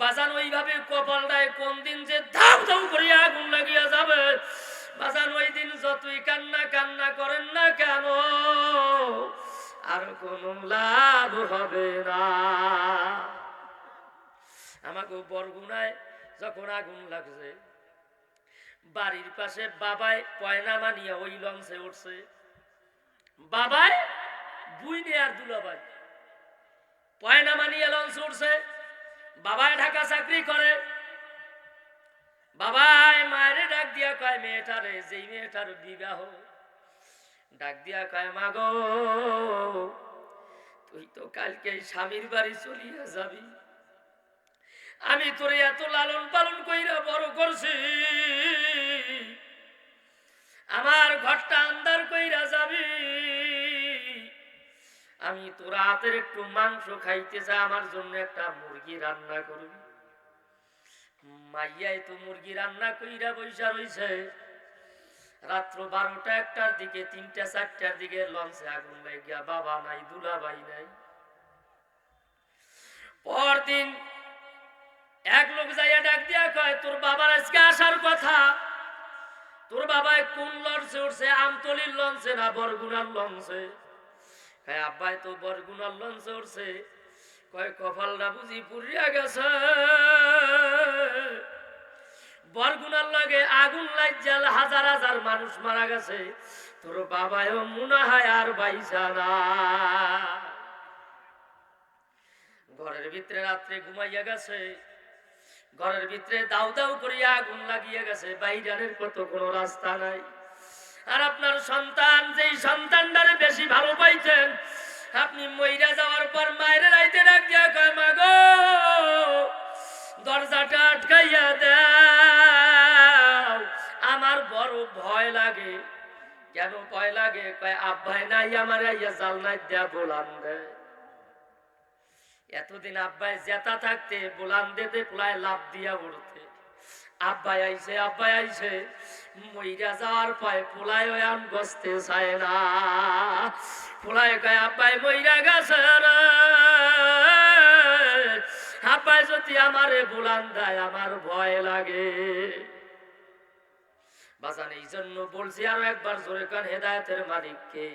বাজান ওইভাবে কপালটায় কোন দিন যে ধাপ ধাপ করিয়া আগুন লাগিয়া যাবে। বাজান ওই দিন যতই কান্না কান্না করেন না কেন, আর কোনো লাভ হবে না। আমাকে বরগুনায় যখন আগুন লাগছে, বাড়ির পাশে বাবাই পয়না মানিয়া ওই লঞ্চে উঠছে। বাবাই বুইনে আর দুলাবাই। পয়না মানিয়া লঞ্চে উঠছে বাবাই ঢাকা চাকরি করে। বাবাই মায়েরে ডাক দিয়া কয়, মেয়েটারে, যেই মেয়েটার বিবাহ। ডাক দিয়া কয়, মাগো, তুই তো কালকে স্বামীর বাড়ি চলিয়া যাবি। আমি তোরে এত লালন পালন কইরা বড় করছি। আমার ঘরটা আন্দার কইরা যাবি। আমি তোর হাতের একটু মাংস খাইতে চাই আমার জন্য একটা মুরগি রান্না করবি। মাইয়াই তো মুরগি রান্না কইরা বৈশা রইছে। রাত্র বারোটা একটার দিকে, তিনটা চারটার দিকে লঞ্চে আগুন লাগিয়া বাবা নাই, দুলা দুলাভাই নাই। পরদিন এক লোক যাইয়া ডাক দিয়া কয়, তোর বাবার আজকে আসার কথা? তোর বাবাই কোন লঞ্চে উঠছে? আমতলির লঞ্চে না বরগুনার লঞ্চে? কয় আব্বাই তো বরগুনার লঞ্চে উঠছে কয় কপালটা বুঝি পুরিয়া গেছে। বরগুনার লগে আগুন লাইজাল হাজার হাজার মানুষ মারা গেছে। তোর বাবাও মনে হয় আর বাইসানা ঘরের ভিতরে রাত্রে ঘুমাইয়া গেছে। ঘরের ভিতরে দাউ দাউ করিয়া আগুন লাগিয়ে গেছে। বাইরের কত কোনো রাস্তা নাই। আর আপনার সন্তান, যেই সন্তানটারে বেশি ভালো পাইছেন আপনি মইরা যাওয়ার পর মায়ের রাইতে ডাক দিয়া কয়, মা গো, দরজাটা আটকাইয়া দাও। আমার বড় ভয় লাগে। কেন ভয় লাগে? কয়, আব্বাই নাই আমার, আইয়া জালনাই দেয়া বলান দেয় এতদিন আব্বাই জেতা থাকতে বোলান দিতে, পোলায় লাভ দিয়া উঠতে আব্বাই আইছে আব্বাই আইছে। মইরা যাওয়ার পায় পোলায় আম বসতে চায় না। পোলায় কয়, আব্বাই মইরা গেছে আব্বাই যদি আমারে বোলান দেয়, আমার ভয় লাগে। বাজান এই জন্য বলছি আরও একবার জোরে কান, হেদায়তের মালিককে।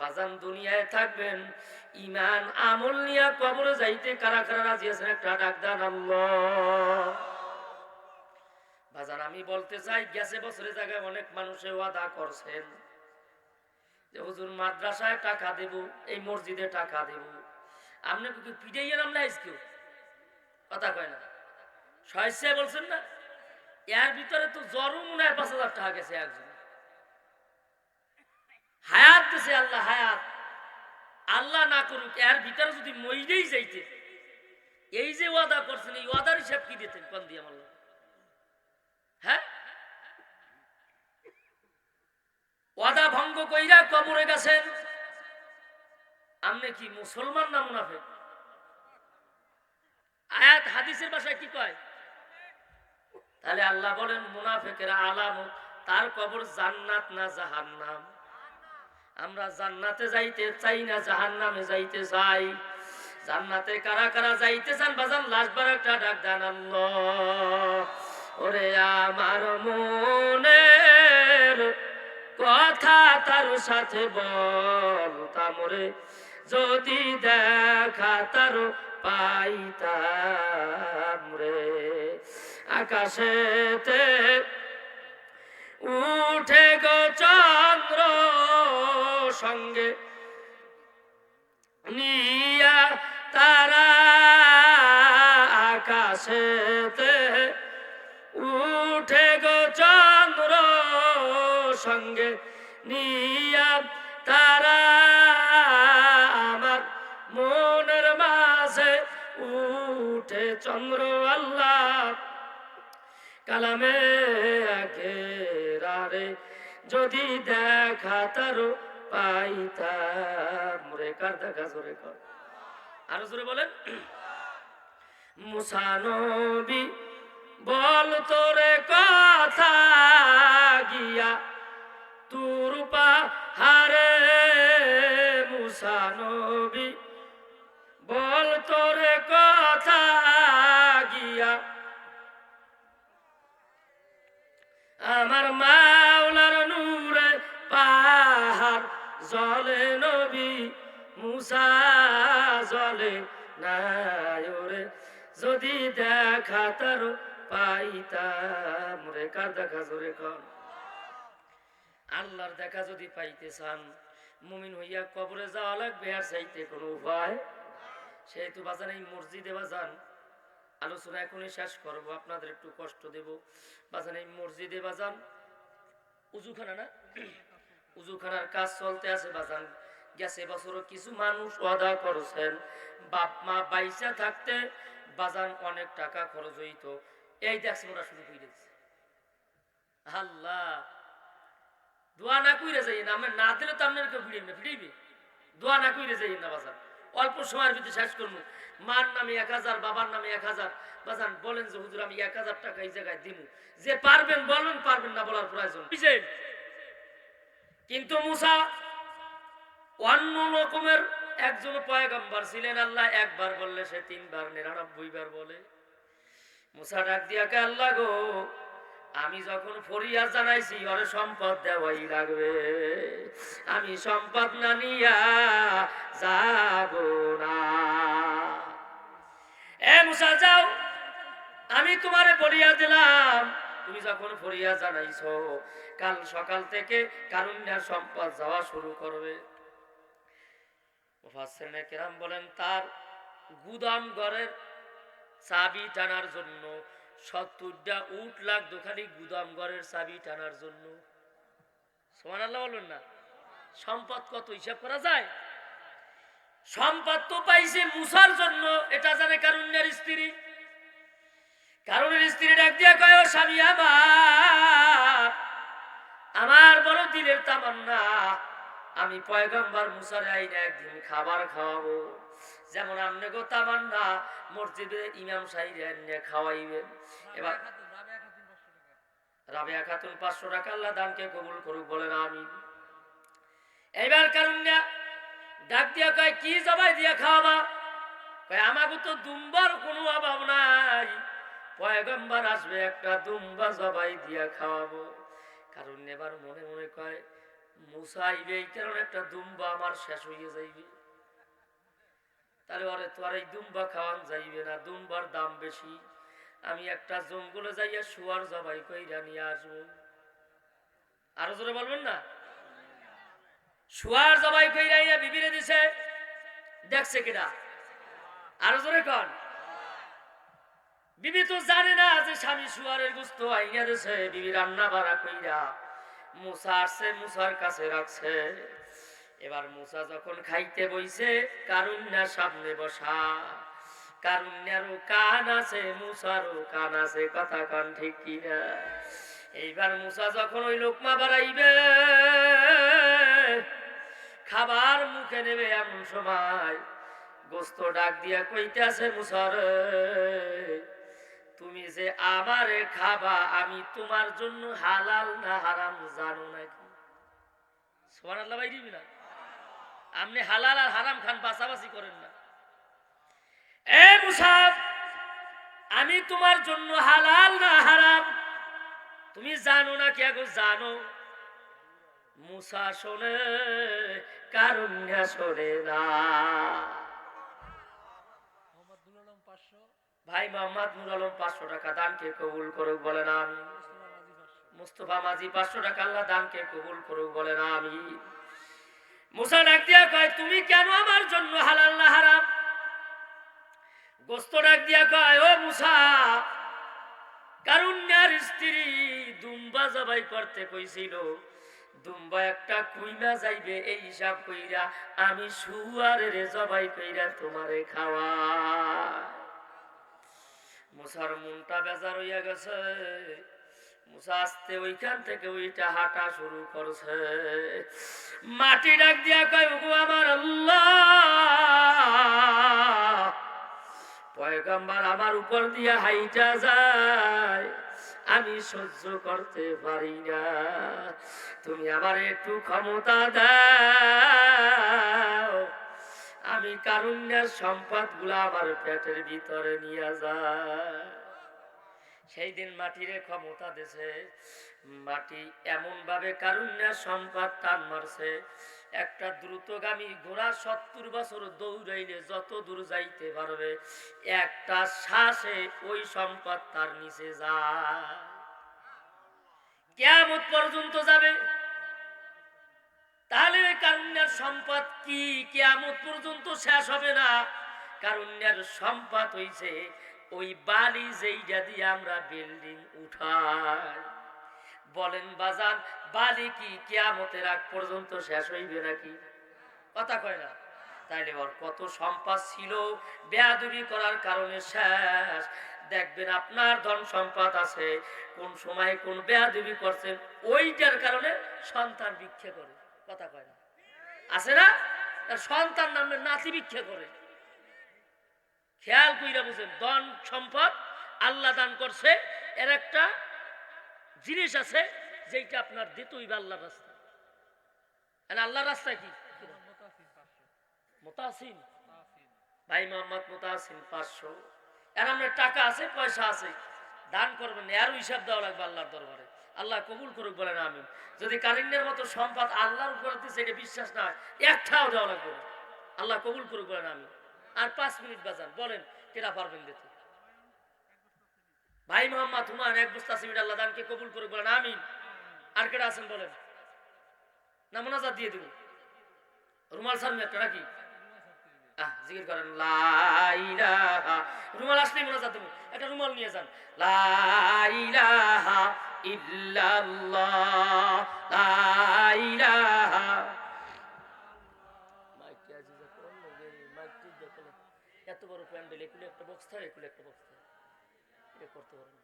বাজান, দুনিয়ায় থাকবেন। ইমান আমল নিয়া কবরে যাইতে কারা কারা রাজি আছেন, একটা ডাক দান আল্লাহ। বাজান আমি বলতে চাই, গেছে বছরে জায়গায় অনেক মানুষে ওয়াদা করছেন যে, হুজুর, মাদ্রাসায় টাকা দেব, এই মসজিদে টাকা দেব। আপনি কি পিটাই এলাম না কেউ কথা কয় না। সহস্যা বলছেন না, এর ভিতরে তো জ্বরও মনে হয় পাঁচ হাজার টাকা গেছে একজন। হায়াত দিছে আল্লাহ, হায়াত। আল্লাহ না করুক, এর ভিতরে যদি মইরেই যাইতে, এই যে ওয়াদা করছেন, এই ওয়াদার হিসাব কি দিতেন? কোন আমার হ্যাঁ? ওয়াদা ভঙ্গ কইরা কবরে গেছেন। আপনি কি মুসলমান না মুনাফেক? আয়াত হাদিসের ভাষায় কি কয়? তাহলে আল্লাহ বলেন, মুনাফেকের আলামত তার কবর জান্নাত না জাহান্নাম? আমরা জান্নাতে যাইতে চাই না, জাহান্নামে যাইতে চাই। জান্নাতে কারা কারা যাইতে চান, বাজান লাস্টবার একটা ডাক দেন আল্লাহ। ওরে আমার মনের কথা তার সাথে বল তামরে যদি দেখা তার পাইতাম রে। আকাশেতে উঠে গো চন্দ্র সঙ্গে নিয়া তারা আকাশেতে নিয়া তারা আমার মনের মাঝে উঠে চন্দ্র আল্লাহ। কালামে আখেরারে যদি দেখা তারো পাইতাম রে, কার দেখা জোরে কর। আরও জোরে বলেন। মুসানবী বল তোরে কথা গিয়া তুর হারে মুসা নবী, বল তোরে কথা গিয়া। আমার মাওলার নূরে পাহার জলে নবী, মুসা জলে নায়রে যদি দেখা তার পাইতাম রে, কার দেখা জোরে কর। আল্লাহর দেখা যদি পাইতে চান, মুমিন হইয়া কবরে যাওয়া লাগবে আর চাইতে কোনো উপায়? সেহেতু বাজান, এই মসজিদে বাজান, আলোচনা এখনই শেষ করব, আপনাদের একটু কষ্ট দেব। বাজান, এই মসজিদে বাজান, উজুখানা না? উজুখানার কাজ চলতে আছে বাজান। গেছে বছরও কিছু মানুষ ওয়াদা করছেন, বাপ, মা বাইসা থাকতে বাজান অনেক টাকা খরচ হইতো। এই দেখছে ওরা শুরু করে আল্লাহ! দোয়া না কইরে যাই না আমরা না দিলে তো আপনার কেউ ফিরিয়ে না ফিরিয়ে দোয়া না কইরে যাই না, বাজান। অল্প সময়ের ভিতরে শেষ করব। মার নামে এক হাজার, বাবার নামে এক হাজার। বাজান, বলেন যে, হুজুর, আমি এক হাজার টাকা এই জায়গায় দিমু। যে পারবেন বলেন পারবেন না বলার প্রয়োজন। কিন্তু মুসা অন্য রকমের একজন পয়গম্বর ছিলেন আল্লাহ, একবার বললে সে তিনবার নিরানব্বই বার বলে। মুসা ডাক দিয়াকে আল্লাহ গো আমি যখন ফরিয়া জানাইছি, ওরে সম্পদ দেওয়াই লাগবে। আমি সম্পদ না নিয়া যাব না। এ মুসা, যাও। আমি তোমারে বলিয়া দিলাম, তুমি যখন ফরিয়া জানাইছো, কাল সকাল থেকে কারুণ্যার সম্পদ যাওয়া শুরু করবে। কেরাম বলেন, তার গুদাম ঘরের চাবি টানার জন্য সত্তরটা উট লাখ দোকানি গুদাম চাবি টানার জন্য। সোমান আল্লাহ বলবেন না? সম্পদ কত হিসাব করা যায়? সম্পদ তো পাইছে মুসার জন্য, এটা জানে কারুণ্যের স্ত্রী? কারণের স্ত্রী ডাক দিয়া কয়, "ও স্বামী আমার আমার বড় দিলের তামান্না আমি পয়গম্বর মুসার আইনে একদিন খাবার খাওয়াবো। যেমন আমনে গো তামান্না মসজিদে ইমাম সাহিরে আইনে খাওয়াইবেন এবার রাবেয়া খাতুন পাঁচশো টাকা আল্লাহ দানকে কবুল করুক বলেন আমি এইবার কারণ ডাক দিয়া কয়, কি জবাই দিয়া খাওয়াবা? কয় আমাকে তো দুম্বার কোনো অভাব নাই। পয়গম্বর আসবে একটা দুম্বা জবাই দিয়া খাওয়াবো। কারণ এবার মনে মনে কয় আমি একটা জঙ্গলে যাইয়া শুয়ার জবাই কইরা নিয়ে আসব। আরও জোরে বলবেন না? শুয়ার জবাই কইরা ইয়া বিবিরে দিছে, দেখছে কিনা? আরও জোরে কন। বিবি তো জানে না যে স্বামী শুয়ারের গুস্ত আইনা দিছে, বিবি রান্না বাড়া কইরা। মুসা আসছে, মুসার কাছে রাখছে। এবার মুসা যখন খাইতে বইছে কারুন্যার সামনে বসা। কারুন্যারও কান আছে, মুসারও কান আছে, কথা কান ঠিক কিনা? এইবার মুসা যখন ওই লোকমা বাড়াইবে, খাবার মুখে নেবে এমন সময়, গোস্ত ডাক দিয়া কইতে আছে মুসার তুমি যে আমারে খাবা, আমি তোমার জন্য হালাল না হারাম জানো নাকি? ভাই, দিবি না? আপনি হালাল আর হারাম খান, বাছাবাছি করেন না। এ আমি তোমার জন্য হালাল না হারাম? তুমি জানো না কি গো জানো? মুসা শোনে, কারুণ্যা শোনে না। ভাই মোহাম্মদ নুর আলম পাঁচশো টাকা দানকে কবুল করুক বলেন আমি। মুস্তফা মাঝি পাঁচশো টাকা আল্লাহ দানকে কবুল করুক বলে না আমি। মুসা ডাক দিয়া কয়, তুমি কেন আমার জন্য হালাল না হারাম? গোস্ত ডাক দিয়া কয়, ও মুসা, কারুণ্যার স্ত্রী দুম্বা জবাই করতে কইছিল। দুম্বা একটা কুইনা যাইবে, এই হিসাব কইরা আমি শুয়ারের জবাই কইরা তোমারে খাওয়া মুসার মনটা বেজার হইয়া গেছে। মুসা আসতে ওইখান থেকে ওইটা হাঁটা শুরু করছে। মাটি ডাক দিয়া কয়, ওগো আমার আল্লাহ! আমার উপর দিয়া হাইটা যায়। আমি সহ্য করতে পারি না। তুমি আমার একটু ক্ষমতা দাও। আমি কারুণ্যের সম্পদগুলা আমার পেটের ভিতরে নিয়ে যায়। সেই দিন মাটিরে ক্ষমতা দেছে। মাটি এমন ভাবে কারুণ্যের সম্পদ টান মারছে। একটা দ্রুতগামী ঘোড়া সত্তর বছর দৌড়াইলে যত দূর যাইতে পারবে, একটা শ্বাসে ওই সম্পদ তার নিচে যায়। কেমন পর্যন্ত যাবে। তাহলে কারুণ্যের সম্পদ কি? কেমন পর্যন্ত শেষ হবে না। কারুণ্যের সম্পদ হইছে ওই বালি যেইটা দিয়ে আমরা বিল্ডিং উঠাই। বলেন, বাজান, বালি কি কেয়ামতের আগ পর্যন্ত শেষ হইবে নাকি? কথা কয় না। তাইলে ওর কত সম্পদ ছিল? বেয়াদবি করার কারণে শেষ। দেখবেন আপনার ধন সম্পদ আছে। কোন সময় কোন বেয়াদবি করছেন, ওইটার কারণে সন্তান ভিক্ষে করে। কথা কয় না। আছে না? সন্তান নামে নাতি ভিক্ষে করে। খেয়াল কইরা বুঝেন, ধন সম্পদ আল্লাহ দান করছে। এর একটা জিনিস আছে যেটা আপনার দিতই বা আল্লাহর রাস্তা। আল্লাহর রাস্তা কি? মোতাসিন। ভাই মোহাম্মদ মোতাসিন পাঁচশো। এর আপনার টাকা আছে, পয়সা আছে। দান করবেন এরও হিসাব দেওয়া লাগবে আল্লাহর দরবারে। আল্লাহ কবুল করুক বলেন আমি যদি কারিন্যের মতো সম্পদ আল্লাহর উপর দিচ্ছে এটা বিশ্বাস না হয়, একটাও দেওয়া লাগবে। আল্লাহ কবুল করুক বলেন আমি আর পাঁচ মিনিট বাজান, বলেন কেরা পারবেন দিতে? ভাই মোহাম্মদ হুমান এক বস্তা সিমিট আল্লাহ দানকে কবুল করুক বলেন, আমিন। আর কেটা আছেন, বলেন? না, মোনাজাত দিয়ে দিব। রুমাল সামনে একটা, নাকি? রুমাল আসলেই মোনাজাত দেবো। একটা রুমাল নিয়ে যান। লা ইলাহা ইল্লাল্লাহ লা ইলাহা। আছে যে কোন এত বড় প্যান্ডেল এগুলো একটা বক্স থাকে এগুলো একটা বক্স থাকে। এটা করতে পারেন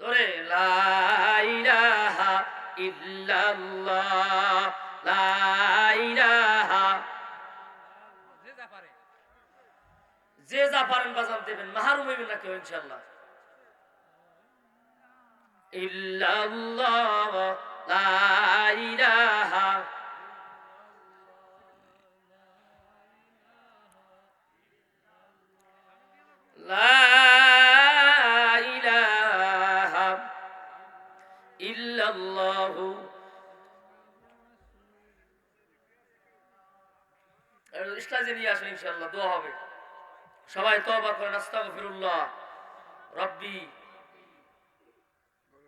ধরে লা ইলাহা ইল্লাল্লাহ লা ইলাহা। যে যা পারে। যে যা পারেন বাজান দেবেন মাহারুম হইবেন না কেউ ইনশাল্লাহ ইল্লাল্লাহ, লা ইলাহা লা ইলাহা ইল্লাল্লাহু। স্টাজে নিয়ে আসেন ইনশাল্লাহ দোয়া হবে। সবাই তবা করেন, আস্তাগফিরুল্লাহ। রব্বি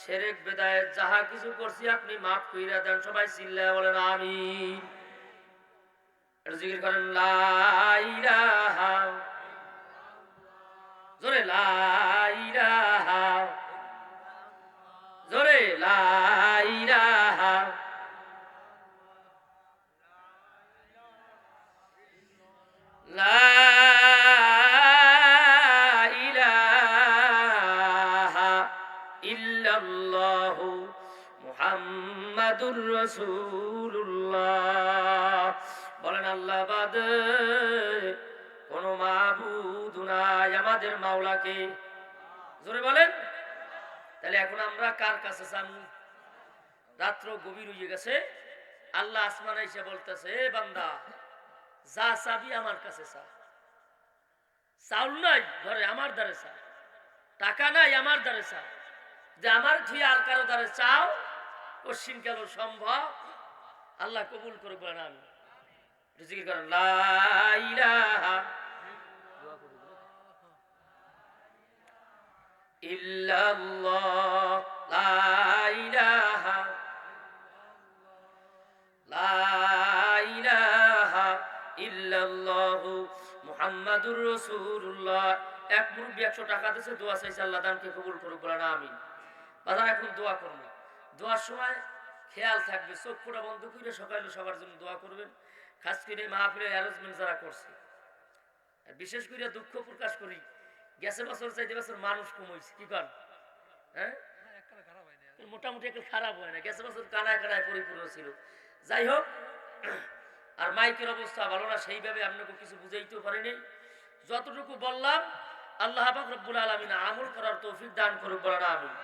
সেরেক বেদায় যাহা কিছু করছি আপনি মাফ কইরা দেন, সবাই চিল্লা বলেন আমি জিকির করেন লাইরা জোরে লা মুহাম্মাদুর বলেন আল্লাহ বাদে, কোন মাবুদ নাই আমাদের মাওলাকে। জোরে বলেন। তাহলে এখন আমরা কার কাছে যাব? রাত্র গভীর হয়ে গেছে। আল্লাহ আসমান এসে বলতেছে, এ বান্দা, যা চাবি আমার কাছে চা। চাউল নাই ঘরে আমার দ্বারে চা। টাকা নাই, আমার দ্বারে চা। যে আমার ধুয়ে আর কারও দ্বারে চাও কেন সম্ভব? আল্লাহ কবুল করে বলেন আমি জিকির করেন ইল্লাল্লাহ এক মুরব্বি একশো টাকা দিয়েছে, দোয়া চাইছে, আল্লাহ দানকে কবুল করুক, বলেন, আমিন। বাজার এখন দোয়া করব দোয়ার সময় খেয়াল থাকবে, চোখ ফোটা বন্ধ করে সকালে সবার জন্য দোয়া করবেন। খাস করে মাহফিলের অ্যারেঞ্জমেন্ট যারা করছে। আর বিশেষ করে দুঃখ প্রকাশ করি, গেছে বছর, চাইতে বছর মানুষ কমইছে কি কর হ্যাঁ? মোটামুটি একটু খারাপ হয় না, গেছে বছর কানায় কানায় পরিপূর্ণ ছিল। যাই হোক, আর মাইকের অবস্থা ভালো না, সেইভাবে আপনাকে কিছু বুঝাইতেও পারিনি। যতটুকু বললাম, আল্লাহ রব্বুল আলমিন আমল করার তৌফিক দান করুক বলেন আমিন।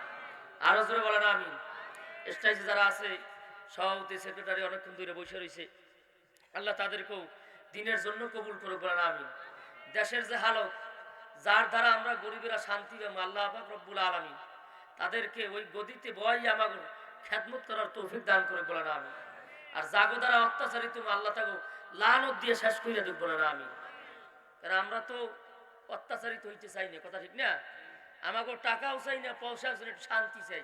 আরও জোরে বলেন আমিন। স্টেজে যারা আছে সভাপতি সেক্রেটারি অনেকক্ষণ ধরে বসে রয়েছে, আল্লাহ তাদেরকেও দিনের জন্য কবুল করুক বলেন আমি দেশের যে হালত, যার দ্বারা আমরা গরিবেরা শান্তি পাবো আল্লাহ পাক রব্বুল আলমিন তাদেরকে ওই গদিতে বয় আমাকে খ্যাতমত করার তৌফিক দান করে বলে না আমি আর জাগো দ্বারা অত্যাচারিত আল্লাহ তাকে লানত দিয়ে শেষ করে দেব বলে না আমি কারণ আমরা তো অত্যাচারিত হইতে চাই না, কথা ঠিক না? আমাকে টাকাও চাই না, পয়সাও চাই শান্তি চাই।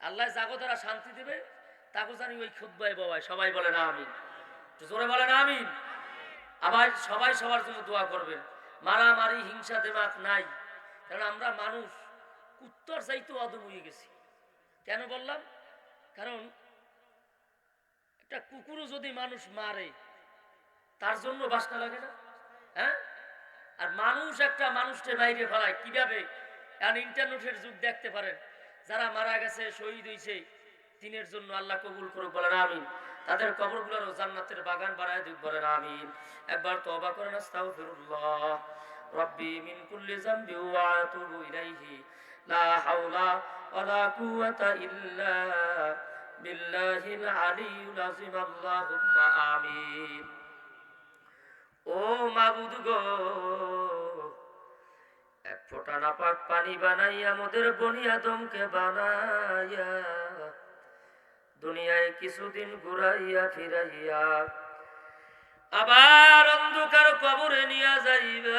আল্লাহ জাগো তারা শান্তি দেবে তাকে জানি ওই খুদ্ায় বাবাই সবাই বলে না আমি জোরে বলে না আমি আবার সবাই সবার জন্য দোয়া করবেন। মারামারি, হিংসা, দেমাক নাই। কারণ আমরা মানুষ উত্তর চাইতে অদম হয়ে গেছি। কেন বললাম? কারণ একটা কুকুরও যদি মানুষ মারে, তার জন্য বাসনা লাগে না? হ্যাঁ? আর মানুষ একটা মানুষকে বাইরে ফেলায়, কীভাবে? এখন ইন্টারনেটের যুগ দেখতে পারেন যারা মারা গেছে, শহীদ হয়েছে দিনের জন্য আল্লাহ কবুল করুক, বলেন আমিন। তাদের কবরগুলোরও জান্নাতের বাগান বানায় দিক, বলেন আমিন। একবার তওবা করেন, আস্তাগফিরুল্লাহ। রব্বি মিন কুল্লি যামবি ওয়া ইলাইহি। লা হাওলা ওয়ালা কুওয়াতা ইল্লা বিল্লাহিল আলিয়্যিল আযীম। আল্লাহুম্মা আমিন। ও মাবুদ গো এক ফোঁটা নাপাক পানি বানাইয়া মোদের বনি আদমকে বানাইয়া দুনিয়ায় কিছুদিন ঘুরাইয়া ফিরাইয়া আবার অন্ধকার কবরে নিয়ে যাইবেন।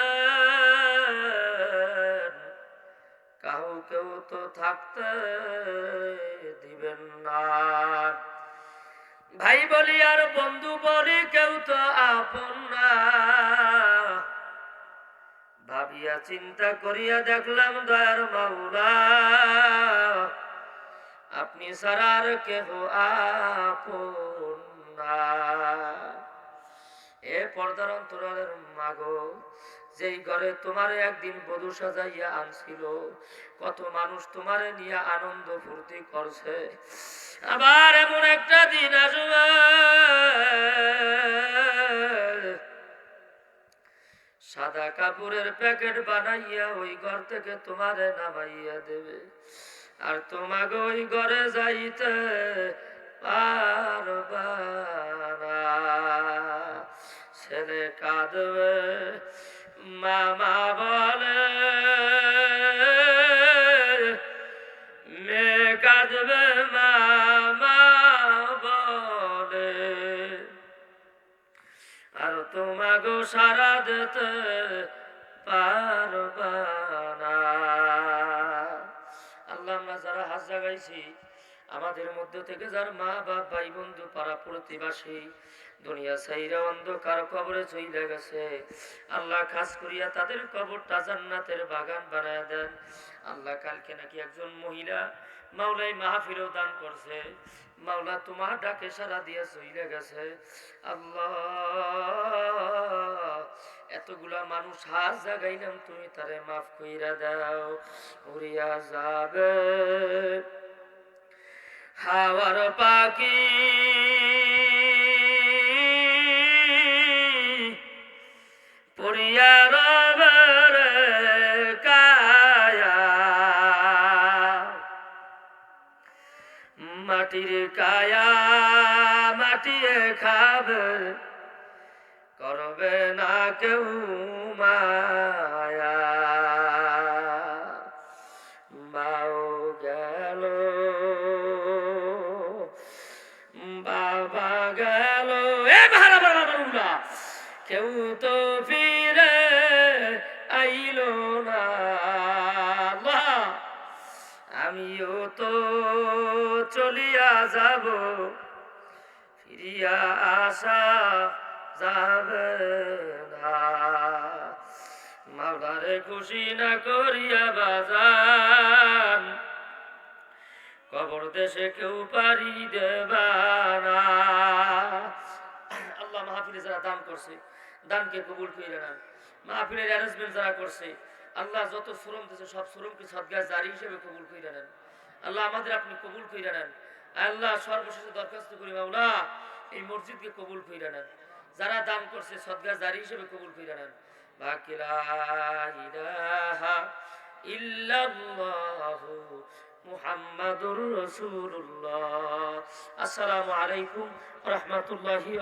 কাহু কেউ তো থাকতে দিবেন না। ভাই বলি আর বন্ধু বলি কেউ তো আপন না। ভাবিয়া চিন্তা করিয়া দেখলাম দয়ার মাওলা। আপনি আর কেহ আপন এ পর্দার অন্তরালের মাগো, যেই ঘরে তোমার একদিন বধূ সাজাইয়া আনছিল, কত মানুষ তোমারে নিয়ে আনন্দ ফুর্তি করছে। আবার এমন একটা দিন আসবে। সাদা কাপড়ের প্যাকেট বানাইয়া ওই ঘর থেকে তোমারে নামাইয়া দেবে আর তোমাকে ওই ঘরে যাইতে পারবা। ছেলে কাঁদবে, মামা বলে না। আল্লাহ আমরা যারা হাত জাগাইছি, আমাদের মধ্য থেকে যার মা বাপ ভাই বন্ধু পাড়া প্রতিবাসী দুনিয়া সাইরা অন্ধকার কবরে চইলে গেছে। আল্লাহ খাস করিয়া তাদের কবরটা জান্নাতের বাগান বানায় দেন। আল্লাহ কালকে নাকি একজন মহিলা মাওলাই মাহফিলও দান করছে। মাওলা তোমার ডাকে সারা দিয়া চইলে গেছে। আল্লাহ, এতগুলা মানুষ হাত জাগাইলাম, তুমি তারে মাফ কইরা দাও। উড়িয়া যাবে হাওয়ার পাখি পড়িয়া রবের কায়া। মাটির কায়া মাটিয়ে খাবে করবে না কেউ মায়া আসা যাবে না মাওলারে খুশি না করিয়া বাজান কবর দেশে কেউ পারি দেবানা আল্লাহ মাহফিলে যারা দান করছে দানকে কবুল করে না মাহফিলের অ্যারেঞ্জমেন্ট যারা করছে আল্লাহ যত শ্রম দিয়েছে সব শ্রমকে সদ্গায় জারি হিসেবে কবুল করে নেন আল্লাহ আমাদের আপনি কবুল কইরা নেন আল্লাহ সর্বশেষে দরখাস্ত করি মাওলা এই মসজিদকে কবুল কইরা নেন। যারা দান করছে সদগা জারি হিসেবে কবুল কইরা নেন। মুহাম্মাদুর রসুল্লাহ আসসালামু আলাইকুম রহমতুল্লাহি